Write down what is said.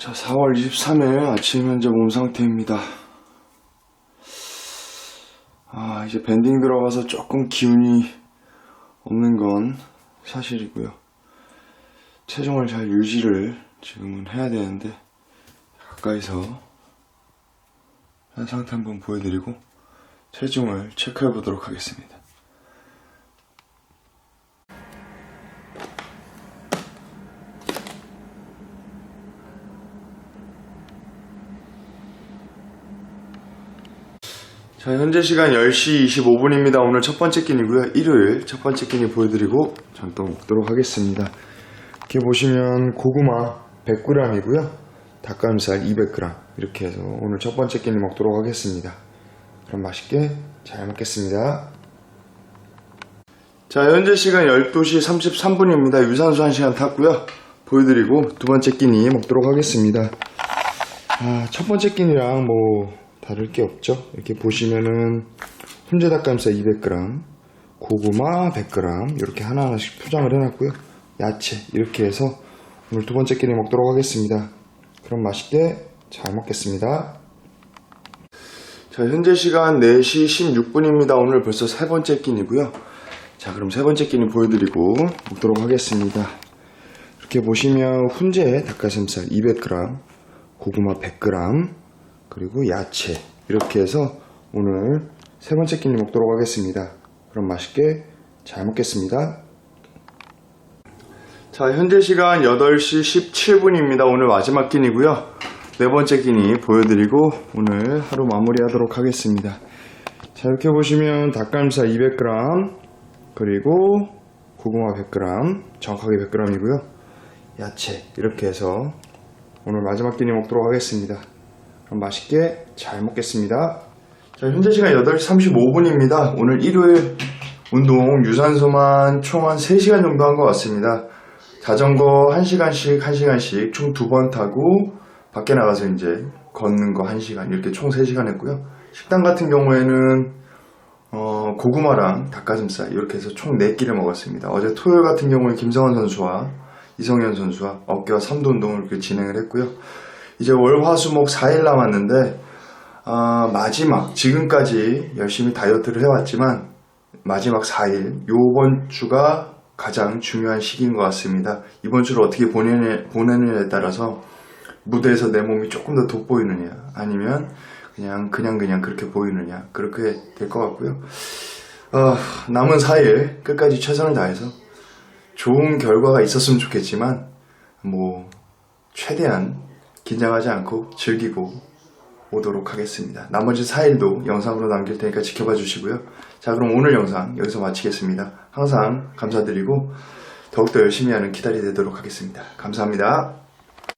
자, 4월 23일 아침 현재 몸 상태입니다. 아, 이제 밴딩 들어가서 조금 기운이 없는 건 사실이고요. 체중을 잘 유지를 지금은 해야 되는데 가까이서 한 상태 한번 보여드리고 체중을 체크해 보도록 하겠습니다. 자, 현재 시간 10시 25분입니다. 오늘 첫 번째 끼니고요. 일요일 첫 번째 끼니 보여드리고 전 또 먹도록 하겠습니다. 이렇게 보시면 고구마 100g이고요. 닭가슴살 200g 이렇게 해서 오늘 첫 번째 끼니 먹도록 하겠습니다. 그럼 맛있게 잘 먹겠습니다. 자, 현재 시간 12시 33분입니다. 유산소 1시간 탔고요. 보여드리고 두 번째 끼니 먹도록 하겠습니다. 아, 첫 번째 끼니랑 뭐 다를 게 없죠. 이렇게 보시면은 훈제 닭가슴살 200g, 고구마 100g 이렇게 하나하나씩 포장을 해놨고요. 야채 이렇게 해서 오늘 두 번째 끼니 먹도록 하겠습니다. 그럼 맛있게 잘 먹겠습니다. 자, 현재 시간 4시 16분입니다. 오늘 벌써 세 번째 끼니고요. 자, 그럼 세 번째 끼니 보여드리고 먹도록 하겠습니다. 이렇게 보시면 훈제 닭가슴살 200g, 고구마 100g, 그리고 야채 이렇게 해서 오늘 세 번째 끼니 먹도록 하겠습니다. 그럼 맛있게 잘 먹겠습니다. 자, 현재 시간 8시 17분입니다. 오늘 마지막 끼니고요. 네 번째 끼니 보여드리고 오늘 하루 마무리하도록 하겠습니다. 자, 이렇게 보시면 닭가슴살 200g 그리고 고구마 100g 정확하게 100g이고요. 야채 이렇게 해서 오늘 마지막 끼니 먹도록 하겠습니다. 그럼 맛있게 잘 먹겠습니다. 자, 현재 시간 8시 35분입니다. 오늘 일요일 운동 유산소만 총 한 3시간 정도 한 것 같습니다. 자전거 1시간씩 1시간씩 총 두 번 타고 밖에 나가서 이제 걷는 거 1시간 이렇게 총 3시간 했고요. 식당 같은 경우에는 어, 고구마랑 닭가슴살 이렇게 해서 총 4끼를 먹었습니다. 어제 토요일 같은 경우에 김성원 선수와 이성현 선수와 어깨와 삼두 운동을 진행을 했고요. 이제 월, 화, 수, 목 4일 남았는데 아, 마지막 지금까지 열심히 다이어트를 해왔지만 마지막 4일 요번 주가 가장 중요한 시기인 것 같습니다. 이번 주를 어떻게 보내느냐에, 보내느냐에 따라서 무대에서 내 몸이 조금 더 돋보이느냐 아니면 그냥 그냥 그냥 그렇게 보이느냐 그렇게 될 것 같고요. 어, 남은 4일 끝까지 최선을 다해서 좋은 결과가 있었으면 좋겠지만 뭐 최대한 긴장하지 않고 즐기고 오도록 하겠습니다. 나머지 4일도 영상으로 남길 테니까 지켜봐 주시고요. 자, 그럼 오늘 영상 여기서 마치겠습니다. 항상 감사드리고 더욱더 열심히 하는 기다리 되도록 하겠습니다. 감사합니다.